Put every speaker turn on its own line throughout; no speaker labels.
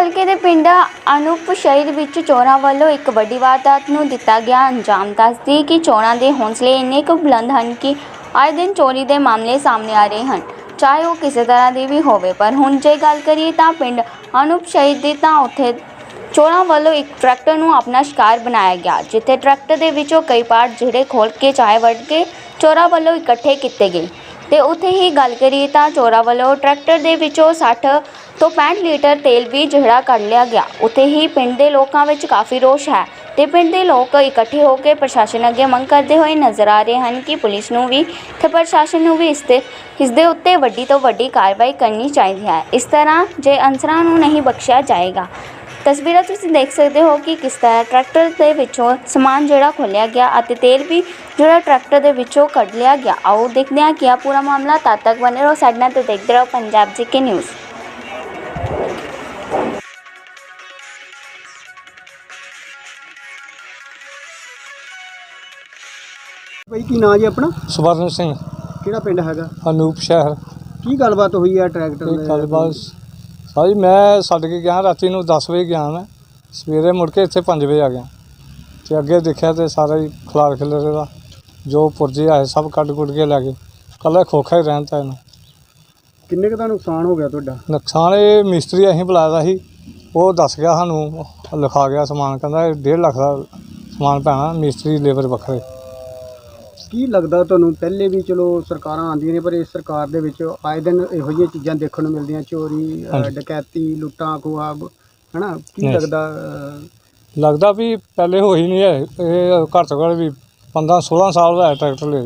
ਹਲਕੇ ਦੇ ਪਿੰਡ ਅਨੂਪ ਸ਼ਹਿਰ ਵਿੱਚ ਚੋਰਾਂ ਵੱਲੋਂ ਇੱਕ ਵੱਡੀ ਵਾਰਦਾਤ ਨੂੰ ਦਿੱਤਾ ਗਿਆ ਅੰਜਾਮ। ਦੱਸਦੀ ਕਿ ਚੋਰਾਂ ਦੇ ਹੌਸਲੇ ਇੰਨੇ ਕੁ ਬੁਲੰਦ ਹਨ ਕਿ ਆਏ ਦਿਨ ਚੋਰੀ ਦੇ ਮਾਮਲੇ ਸਾਹਮਣੇ ਆ ਰਹੇ ਹਨ, ਚਾਹੇ ਉਹ ਕਿਸੇ ਤਰ੍ਹਾਂ ਦੀ ਵੀ ਹੋਵੇ। ਪਰ ਹੁਣ ਜੇ ਗੱਲ ਕਰੀਏ ਤਾਂ ਪਿੰਡ ਅਨੂਪ ਸ਼ਹਿਰ ਦੀ ਤਾਂ ਉੱਥੇ ਚੋਰਾਂ ਵੱਲੋਂ ਇੱਕ ਟਰੈਕਟਰ ਨੂੰ ਆਪਣਾ ਸ਼ਿਕਾਰ ਬਣਾਇਆ ਗਿਆ, ਜਿੱਥੇ ਟਰੈਕਟਰ ਦੇ ਵਿੱਚੋਂ ਕਈ ਪਾਰਟ ਜਿਹੜੇ ਖੋਲ ਕੇ, ਚਾਹੇ ਵੱਢ ਕੇ, ਚੋਰਾਂ ਵੱਲੋਂ ਇਕੱਠੇ ਕੀਤੇ ਗਏ। ਤੇ ਉੱਥੇ ਹੀ ਗੱਲ ਕਰੀਏ ਤਾਂ ਚੋਰਾਂ ਵੱਲੋਂ ਟਰੈਕਟਰ ਦੇ ਵਿੱਚੋਂ 60 ਤੋਂ 65 ਲੀਟਰ ਤੇਲ ਵੀ ਜਿਹੜਾ ਕੱਢ ਲਿਆ ਗਿਆ। ਉੱਥੇ ਹੀ ਪਿੰਡ ਦੇ ਲੋਕਾਂ ਵਿੱਚ ਕਾਫੀ ਰੋਸ਼ ਹੈ ਤੇ ਪਿੰਡ ਦੇ ਲੋਕ ਇਕੱਠੇ ਹੋ ਕੇ ਪ੍ਰਸ਼ਾਸਨ ਅੱਗੇ ਮੰਗ ਕਰਦੇ ਹੋਏ ਨਜ਼ਰ ਆ ਰਹੇ ਹਨ ਕਿ ਪੁਲਿਸ ਨੂੰ ਵੀ ਤੇ ਪ੍ਰਸ਼ਾਸਨ ਨੂੰ ਵੀ ਇਸ ਤੇ, ਇਸ ਦੇ ਉੱਤੇ ਵੱਡੀ ਤੋਂ ਵੱਡੀ ਕਾਰਵਾਈ ਕਰਨੀ ਚਾਹੀਦੀ ਹੈ। ਇਸ ਤਰ੍ਹਾਂ ਜੇ ਅਨਸਰਾਂ ਨੂੰ ਨਹੀਂ ਬਖਸ਼ਿਆ ਜਾਏਗਾ ਤਸਵੀਰਾਂ ਤੁਸੀਂ ਦੇਖ ਸਕਦੇ ਹੋ ਕਿ ਕਿਸ ਤਰ੍ਹਾਂ ਟਰੈਕਟਰ ਦੇ ਵਿੱਚੋਂ ਸਮਾਨ ਜਿਹੜਾ ਖੋਲ੍ਹਿਆ ਗਿਆ ਅਤੇ ਤੇਲ ਵੀ ਜਿਹੜਾ ਟਰੈਕਟਰ ਦੇ ਵਿੱਚੋਂ ਕੱਢ ਲਿਆ ਗਿਆ। ਆਓ ਦੇਖਦੇ ਹਾਂ ਕਿ ਇਹ ਪੂਰਾ ਮਾਮਲਾ ਤਦ ਤੱਕ ਬਨੇ ਰਹੋ। ਸਾਡੇ ਨਾਲ ਤੇ ਦੇਖਦੇ ਰਹੋ ਪੰਜਾਬ ਜੀ ਨਿਊਜ਼।
ਭਾਈ ਕੀ ਨਾਂ ਜੀ ਆਪਣਾ?
ਸਵਰਨ ਸਿੰਘ।
ਕਿਹੜਾ ਪਿੰਡ ਹੈਗਾ?
ਅਨੂਪ ਸ਼ਹਿਰ।
ਕੀ ਗੱਲਬਾਤ ਹੋਈ ਆ ਟਰੈਕਟਰ
ਇਹ
ਦੇ
ਗੱਲਬਾਤ ਸਾਰੀ ਮੈਂ ਛੱਡ ਕੇ ਗਿਆ ਰਾਤੀ ਨੂੰ 10 ਵਜੇ ਗਿਆ ਮੈਂ। ਸਵੇਰੇ ਮੁੜ ਕੇ ਇੱਥੇ 5 ਵਜੇ ਆ ਗਿਆ। ਤੇ ਅੱਗੇ ਦੇਖਿਆ ਤੇ ਸਾਰਾ ਹੀ ਖਲਾਰ ਖਿਲਰੇ ਦਾ ਜੋ ਪੁਰਜੇ ਆਏ ਸਭ ਕੱਢ ਕੁੱਟ ਕੇ ਲੈ ਗਏ। ਕੱਲਾ ਖੋਖਾ ਹੀ ਰਹਿਣ ਤਾ ਇਹਨੂੰ।
ਕਿੰਨੇ ਕੁ ਦਾ ਨੁਕਸਾਨ ਹੋ ਗਿਆ ਤੁਹਾਡਾ?
ਨੁਕਸਾਨ ਇਹ ਮਿਸਤਰੀ ਅਸੀਂ ਬੁਲਾਇਆ ਦਾ ਸੀ। ਉਹ ਦੱਸ ਗਿਆ ਸਾਨੂੰ ਲਿਖਾ ਗਿਆ ਸਮਾਨ ਕਹਿੰਦਾ 1.5 ਲੱਖ ਦਾ ਸਮਾਨ ਪੈਣਾ ਮਿਸਤਰੀ ਲੇਬਰ ਵੱਖਰੇ।
ਕੀ ਲੱਗਦਾ ਤੁਹਾਨੂੰ? ਪਹਿਲੇ ਵੀ ਚਲੋ ਸਰਕਾਰਾਂ ਆਉਂਦੀਆਂ ਨੇ ਪਰ ਇਸ ਸਰਕਾਰ ਦੇ ਵਿੱਚ ਆਏ ਦਿਨ ਇਹੋ ਜਿਹੀਆਂ ਚੀਜ਼ਾਂ ਦੇਖਣ ਨੂੰ ਮਿਲਦੀਆਂ ਚੋਰੀ ਅ,
ਹਾਂਜੀ।
ਡਕੈਤੀ ਲੁੱਟਾਂ ਖੋਆ ਹਨਾ? ਕੀ. ਲੱਗਦਾ ਅ,
ਲੱਗਦਾ ਵੀ ਪਹਿਲੇ ਹੋਈ ਨਹੀਂ ਹੈ। ਇਹ ਘੱਟ ਤੋਂ ਘੱਟ ਵੀ 15 16 ਸਾਲ ਦਾ ਹੈ ਟਰੈਕਟਰ ਲੈ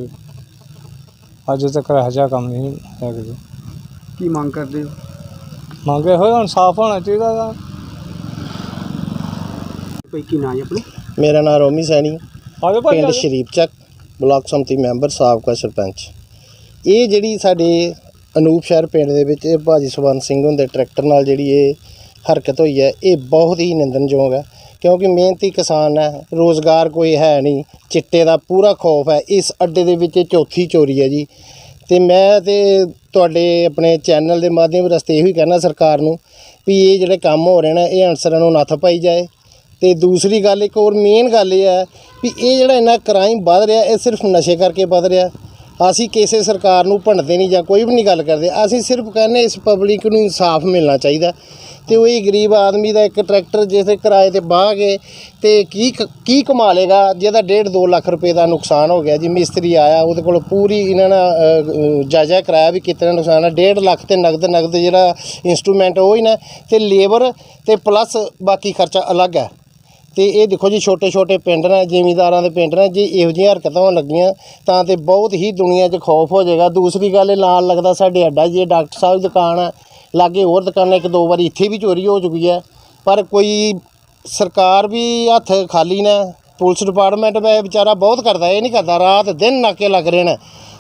ਅੱਜ ਤੱਕ ਇਹੋ ਜਿਹਾ ਕੰਮ ਨਹੀਂ ਹੈ ਕਿਤੇ
ਕੀ ਮੰਗ ਕਰਦੇ ਹੋ?
ਮੰਗੇ ਹੋਏ ਇਨਸਾਫ ਹੋਣਾ ਚਾਹੀਦਾ ਗਾ।
ਭਾਈ ਕੀ ਨਾਂ ਜੀ ਆਪਣਾ?
ਮੇਰਾ ਨਾਮ ਰੋਮੀ ਸੈਣੀ।
ਆਜੋ ਭਾਈ
ਪਿੰਡ। ਸ਼ਰੀਫ ਚੱਕ। ਬਲਾਕ ਸੰਮਤੀ ਮੈਂਬਰ ਸਾਬਕਾ ਸਰਪੰਚ। ਇਹ ਜਿਹੜੀ ਸਾਡੇ ਅਨੂਪ ਸ਼ਹਿਰ ਪਿੰਡ ਦੇ ਵਿੱਚ ਇਹ ਭਾਜੀ ਸਵਰਨ ਸਿੰਘ ਹੁੰਦੇ ਟਰੈਕਟਰ ਨਾਲ ਜਿਹੜੀ ਇਹ ਹਰਕਤ ਹੋਈ ਹੈ, ਇਹ ਬਹੁਤ ਹੀ ਨਿੰਦਣਯੋਗ ਹੈ। ਕਿਉਂਕਿ ਮਿਹਨਤੀ ਕਿਸਾਨ ਹੈ, ਰੋਜ਼ਗਾਰ ਕੋਈ ਹੈ ਨਹੀਂ, ਚਿੱਟੇ ਦਾ ਪੂਰਾ ਖੌਫ ਹੈ। ਇਸ ਅੱਡੇ ਦੇ ਵਿੱਚ ਇਹ ਚੌਥੀ ਚੋਰੀ ਹੈ ਜੀ। ਤੇ ਮੈਂ ਤੇ ਤੁਹਾਡੇ ਆਪਣੇ ਚੈਨਲ ਦੇ ਮਾਧਿਅਮ ਰਸਤੇ ਇਹੋ ਹੀ ਕਹਿਣਾ ਸਰਕਾਰ ਨੂੰ ਵੀ ਇਹ ਜਿਹੜੇ ਕੰਮ ਹੋ ਰਹੇ ਨੇ, ਇਹ ਅਨਸਰਾਂ ਨੂੰ ਨੱਥ ਪਾਈ ਜਾਏ। ਤੇ ਦੂਸਰੀ ਗੱਲ, ਇੱਕ ਹੋਰ ਮੇਨ ਗੱਲ ਇਹ ਹੈ ਵੀ ਇਹ ਜਿਹੜਾ ਇੰਨਾ ਕ੍ਰਾਈਮ ਵੱਧ ਰਿਹਾ, ਇਹ ਸਿਰਫ ਨਸ਼ੇ ਕਰਕੇ ਵੱਧ ਰਿਹਾ। ਅਸੀਂ ਕਿਸੇ ਸਰਕਾਰ ਨੂੰ ਭੰਡਦੇ ਨਹੀਂ ਜਾਂ ਕੋਈ ਵੀ ਨਹੀਂ ਗੱਲ ਕਰਦੇ। ਅਸੀਂ ਸਿਰਫ ਕਹਿੰਦੇ ਇਸ ਪਬਲਿਕ ਨੂੰ ਇਨਸਾਫ ਮਿਲਣਾ ਚਾਹੀਦਾ। ਤੇ ਉਹ ਇਹ ਗਰੀਬ ਆਦਮੀ ਦਾ ਇੱਕ ਟਰੈਕਟਰ ਜਿਸ ਦੇ ਕਿਰਾਏ ਤੇ ਬਾਹ ਗਏ ਤੇ ਕੀ ਕੀ ਕਮਾ ਲੇਗਾ ਜਿਹਦਾ 1.5 2 ਲੱਖ ਰੁਪਏ ਦਾ ਨੁਕਸਾਨ ਹੋ ਗਿਆ। ਜੀ ਮਿਸਤਰੀ ਆਇਆ, ਉਹਦੇ ਕੋਲ ਪੂਰੀ ਇਹਨਾਂ ਨਾਲ ਜਾਇਜ਼ਾ ਕਰਾਇਆ ਵੀ ਕਿਤਨਾ ਨੁਕਸਾਨ ਹੈ 1.5 ਲੱਖ ਤੇ ਨਗਦ ਨਗਦ ਜਿਹੜਾ ਇਨਸਟਰੂਮੈਂਟ ਉਹ ਹੀ ਨਾ, ਤੇ ਲੇਬਰ ਤੇ ਪਲੱਸ ਬਾਕੀ ਖਰਚਾ ਅਲੱਗ ਹੈ। ਤੇ ਇਹ ਦੇਖੋ ਜੀ, ਛੋਟੇ ਛੋਟੇ ਪਿੰਡ ਨੇ, ਜ਼ਿਮੀਂਦਾਰਾਂ ਦੇ ਪਿੰਡ ਨੇ, ਜੇ ਇਹੋ ਜਿਹੀਆਂ ਹਰਕਤਾਂ ਹੋਣ ਲੱਗੀਆਂ, ਤਾਂ ਤੇ ਬਹੁਤ ਹੀ ਦੁਨੀਆ 'ਚ ਖੌਫ ਹੋ ਜਾਏਗਾ। ਦੂਸਰੀ ਗੱਲ ਇਹ ਨਾਲ ਲੱਗਦਾ ਸਾਡੇ ਅੱਡਾ ਜੀ, ਇਹ ਡਾਕਟਰ ਸਾਹਿਬ ਦੀ ਦੁਕਾਨ ਹੈ। ਲਾਗੇ ਹੋਰ ਦੁਕਾਨਾਂ, ਇੱਕ ਦੋ ਵਾਰੀ ਇੱਥੇ ਵੀ ਚੋਰੀ ਹੋ ਚੁੱਕੀ ਹੈ। ਪਰ ਕੋਈ ਸਰਕਾਰ ਵੀ ਹੱਥ ਖਾਲੀ ਨੇ, ਪੁਲਿਸ ਡਿਪਾਰਟਮੈਂਟ ਵੈ ਵਿਚਾਰਾ ਬਹੁਤ ਕਰਦਾ, ਇਹ ਨਹੀਂ ਕਰਦਾ, ਰਾਤ ਦਿਨ ਨਾਕੇ ਲੱਗ ਰਹੇ ਨੇ।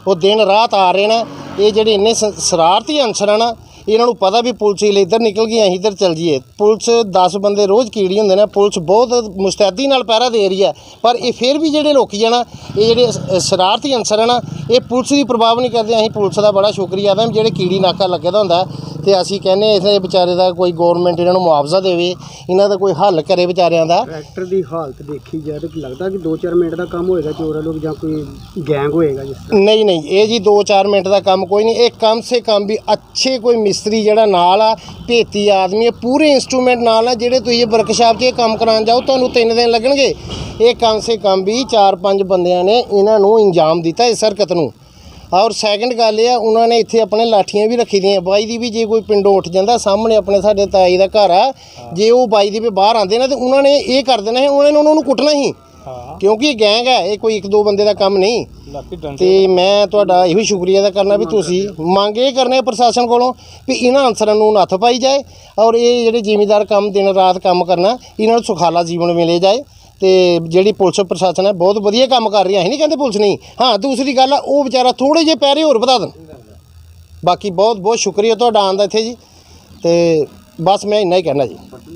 ਉਹ ਦਿਨ ਰਾਤ ਆ ਰਹੇ ਨੇ। ਇਹ ਜਿਹੜੇ ਇੰਨੇ ਸ- ਸ਼ਰਾਰਤੀ ਅਨਸਰ ਆ ਨਾ ਇਹਨਾਂ ਨੂੰ ਪਤਾ ਵੀ ਪੁਲਿਸ ਹੀ ਇੱਧਰ ਨਿਕਲ ਗਈ ਅਸੀਂ ਇੱਧਰ ਚੱਲ ਜਾਈਏ। ਪੁਲਿਸ 10 ਬੰਦੇ ਰੋਜ਼ ਕੀੜੀ ਹੁੰਦੇ ਨੇ ਪੁਲਿਸ ਬਹੁਤ ਮੁਸਤੈਦੀ ਨਾਲ ਪਹਿਰਾ ਦੇ ਰਹੀ ਹੈ। ਪਰ ਇਹ ਫਿਰ ਵੀ ਜਿਹੜੇ ਲੋਕੀ ਨਾ ਇਹ ਜਿਹੜੇ ਸ਼ਰਾਰਤੀ ਅਨਸਰ ਆ ਨਾ ਇਹ ਪੁਲਿਸ ਦੀ ਪ੍ਰਭਾਵ ਨਹੀਂ ਕਰਦੇ ਅਸੀਂ ਪੁਲਿਸ ਦਾ ਬੜਾ ਸ਼ੁਕਰੀਆ ਅਦਾ ਜਿਹੜੇ ਕੀੜੀ ਨਾਕਾ ਲੱਗੇ ਦਾ ਹੁੰਦਾ ਤੇ ਅਸੀਂ ਕਹਿੰਦੇ ਇਸੇ ਵਿਚਾਰੇ ਦਾ ਕੋਈ ਗਵਰਨਮੈਂਟ ਇਹਨਾਂ ਨੂੰ ਮੁਆਵਜ਼ਾ ਦੇਵੇ ਇਹਨਾਂ ਦਾ ਕੋਈ ਹੱਲ ਕਰੇ ਵਿਚਾਰਿਆਂ ਦਾ।
ਟਰੈਕਟਰ ਦੀ ਹਾਲਤ ਦੇਖੀ ਜਾਏ ਤਾਂ ਲੱਗਦਾ ਕਿ 2-4 ਮਿੰਟ ਦਾ ਕੰਮ ਹੋਏਗਾ ਚੋਰਾਂ ਲੋਕ ਜਾਂ ਕੋਈ ਗੈਂਗ ਹੋਏਗਾ ਜਿਸ ਤਰ੍ਹਾਂ।
ਨਹੀਂ ਨਹੀਂ ਇਹ ਜੀ 2-4 ਮਿੰਟ ਦਾ ਕੰਮ ਕੋਈ ਨਹੀਂ ਇਹ ਕਮ ਸੇ ਕਮ ਵੀ ਅੱਛੇ ਕੋਈ ਮਿਸਤਰੀ ਜਿਹੜਾ ਨਾਲ ਆ, ਭੇਤੀ ਆਦਮੀ ਹੈ ਪੂਰੇ ਇਨਸਟਰੂਮੈਂਟ ਨਾਲ ਆ, ਜਿਹੜੇ ਤੁਸੀਂ ਇਹ ਵਰਕਸ਼ਾਪ 'ਚ ਇਹ ਕੰਮ ਕਰਾਉਣ ਜਾਓ, ਤੁਹਾਨੂੰ 3 ਦਿਨ ਲੱਗਣਗੇ। ਇਹ ਕਮ ਸੇ ਕਮ ਵੀ 4-5 ਬੰਦਿਆਂ ਨੇ ਇਹਨਾਂ ਨੂੰ ਇੰਜਾਮ ਦਿੱਤਾ ਇਸ ਹਰਕਤ ਨੂੰ। ਔਰ ਸੈਕੰਡ ਗੱਲ ਇਹ ਆ, ਉਹਨਾਂ ਨੇ ਇੱਥੇ ਆਪਣੇ ਲਾਠੀਆਂ ਵੀ ਰੱਖੀ ਦੀਆਂ, ਬਾਈ ਦੀ ਵੀ ਜੇ ਕੋਈ ਪਿੰਡੋਂ ਉੱਠ ਜਾਂਦਾ, ਸਾਹਮਣੇ ਆਪਣੇ ਸਾਡੇ ਤਾਈ ਦਾ ਘਰ ਆ, ਜੇ ਉਹ ਬਾਈ ਦੀ ਵੀ ਬਾਹਰ ਆਉਂਦੇ ਨਾ, ਤੇ ਉਹਨਾਂ ਨੇ ਇਹ ਕਰ ਦੇਣਾ ਸੀ, ਉਹਨਾਂ ਨੇ ਉਹਨਾਂ ਨੂੰ ਕੁੱਟਣਾ ਹੀ
ਹਾਂ।
ਕਿਉਂਕਿ ਇਹ ਗੈਂਗ ਹੈ ਇਹ ਕੋਈ ਇੱਕ ਦੋ ਬੰਦੇ ਦਾ ਕੰਮ ਨਹੀਂ।
ਲੱਕੀ ਡੰਡੇ
ਤੇ ਮੈਂ ਤੁਹਾਡਾ ਇਹੋ ਸ਼ੁਕਰੀਆ ਦਾ ਕਰਨਾ ਵੀ ਤੁਸੀਂ ਮੰਗ ਇਹ ਕਰਨੇ ਪ੍ਰਸ਼ਾਸਨ ਕੋਲੋਂ ਵੀ ਇਹਨਾਂ ਅਨਸਰਾਂ ਨੂੰ ਨੱਥ ਪਾਈ ਜਾਏ ਔਰ ਇਹ ਜਿਹੜੇ ਜ਼ਿਮੀਂਦਾਰ ਕੰਮ ਦਿਨ ਰਾਤ ਕੰਮ ਕਰਨਾ ਇਹਨਾਂ ਨੂੰ ਸੁਖਾਲਾ ਜੀਵਨ ਮਿਲੇ ਜਾਏ। ਤੇ ਜਿਹੜੀ ਪੁਲਿਸ ਪ੍ਰਸ਼ਾਸਨ ਹੈ ਬਹੁਤ ਵਧੀਆ ਕੰਮ ਕਰ ਰਹੀ ਹੈ। ਅਸੀਂ ਨਹੀਂ ਕਹਿੰਦੇ ਪੁਲਿਸ ਨਹੀਂ। ਹਾਂ ਦੂਸਰੀ ਗੱਲ ਆ ਉਹ ਵਿਚਾਰਾ ਥੋੜੇ ਜਿਹੇ ਪੈਰੇ ਹੋਰ ਵਧਾ ਦੇਣ। ਬਾਕੀ ਬਹੁਤ ਬਹੁਤ ਸ਼ੁਕਰੀਆ ਤੁਹਾਡਾ ਆਉਣ ਦਾ ਇੱਥੇ ਜੀ। ਤੇ ਬਸ ਮੈਂ ਇੰਨਾ ਹੀ ਕਹਿਣਾ ਜੀ।